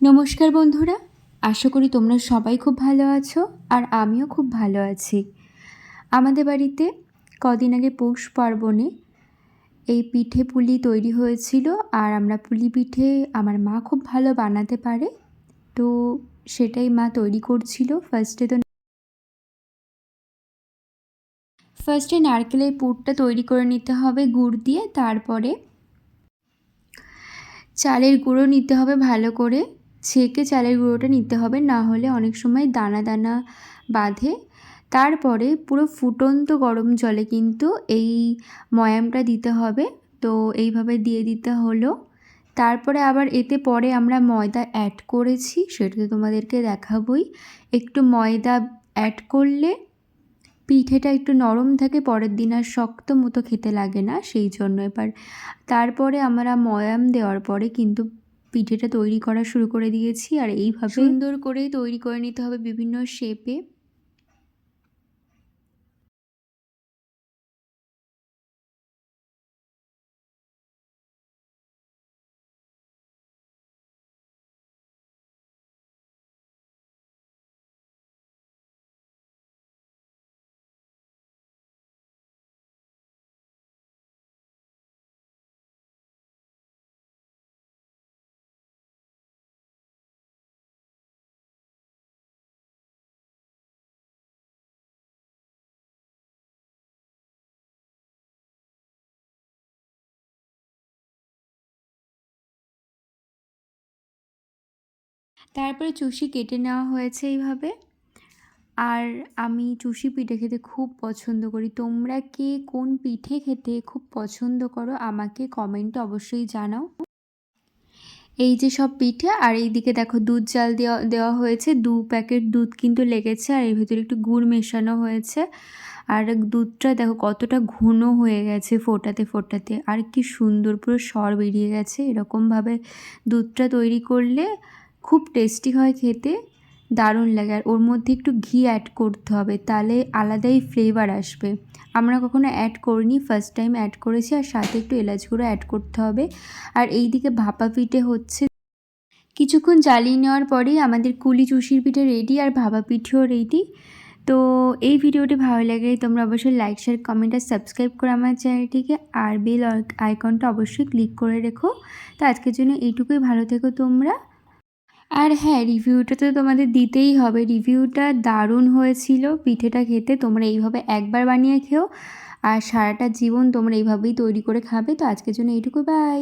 নমস্কার বন্ধুরা, আশা করি তোমরা সবাই খুব ভালো আছো আর আমিও খুব ভালো আছি। আমাদের বাড়িতে কদিন আগে পৌষ পার্বণে এই পিঠে পুলি তৈরি হয়েছিল আর আমরা পুলি পিঠে আমার মা খুব ভালো বানাতে পারে। তো সেটাই মা তৈরি করছিল। ফার্স্টে তো ফার্স্টে নারকেলের পুরটা তৈরি করে নিতে হবে গুড় দিয়ে, তারপরে চালের গুঁড়ো নিতে হবে ভালো করে। ছেঁকে চালের গুঁড়োটা নিতে হবে, না হলে অনেক সময় দানা দানা বাঁধে। তারপরে পুরো ফুটন্ত গরম জলে কিন্তু এই ময়ামটা দিতে হবে। তো এইভাবে দিয়ে দিতে হলো। তারপরে আবার এতে পরে আমরা ময়দা অ্যাড করেছি, সেটা তো তোমাদেরকে দেখাবই। একটু ময়দা অ্যাড করলে পিঠেটা একটু নরম থাকে, পরের দিন আর শক্ত মতো খেতে লাগে না, সেই জন্য এবার। তারপরে আমরা ময়াম দেওয়ার পরে কিন্তু পিঠেটা তৈরি করা শুরু করে দিয়েছি আর এইভাবে সুন্দর করে তৈরি করে নিতে হবে বিভিন্ন শেপে তারপরে চুষি কেটে নেওয়া হয়েছে এইভাবে। আর আমি চুষি পিঠে খেতে খুব পছন্দ করি। তোমরা কে কোন পিঠে খেতে খুব পছন্দ করো আমাকে কমেন্টে অবশ্যই জানাও। এই যে সব পিঠে, আর এই দিকে দেখো দুধ জাল দেওয়া দেওয়া হয়েছে। দু প্যাকেট দুধ কিন্তু লেগেছে, আর এর ভিতরে একটু গুড় মেশানো হয়েছে। আর দুধটা দেখো কতটা ঘন হয়ে গেছে ফোটাতে ফোটাতে। আর কি সুন্দর পুরো সর বেরিয়ে গেছে। এরকমভাবে দুধটা তৈরি করলে খুব টেস্টি হয় খেতে, দারুণ লাগে। আর ওর মধ্যে একটু ঘি অ্যাড করতে হবে, তাহলে আলাদাই ফ্লেভার আসবে। আমরা কখনো অ্যাড করিনি ফার্স্ট টাইম অ্যাড করেছি আর সাথে একটু এলাচ গুঁড়ো অ্যাড করতে হবে। আর এই দিকে ভাপা পিঠে হচ্ছে। কিছুক্ষণ জ্বালিয়ে নেওয়ার পরেই আমাদের কুলি চুষির পিঠে রেডি আর ভাপা পিঠেও রেডি তো এই ভিডিওটি ভালো লাগলে তোমরা অবশ্যই লাইক শেয়ার কমেন্ট আর সাবস্ক্রাইব করো আমার চ্যানেলটিকে। আর বেল আইকনটা অবশ্যই ক্লিক করে রেখো। তো আজকের জন্য এইটুকুই, ভালো থেকো তোমরা। আর হ্যাঁ রিভিউটা তো তোমাদের দিতেই হবে। রিভিউটা দারুণ হয়েছিল। পিঠেটা খেতে তোমরা এইভাবে একবার বানিয়ে খেও। আর সারাটা জীবন তোমরা এইভাবেই তৈরি করে খাবে। তো আজকের জন্য এইটুকু। বাই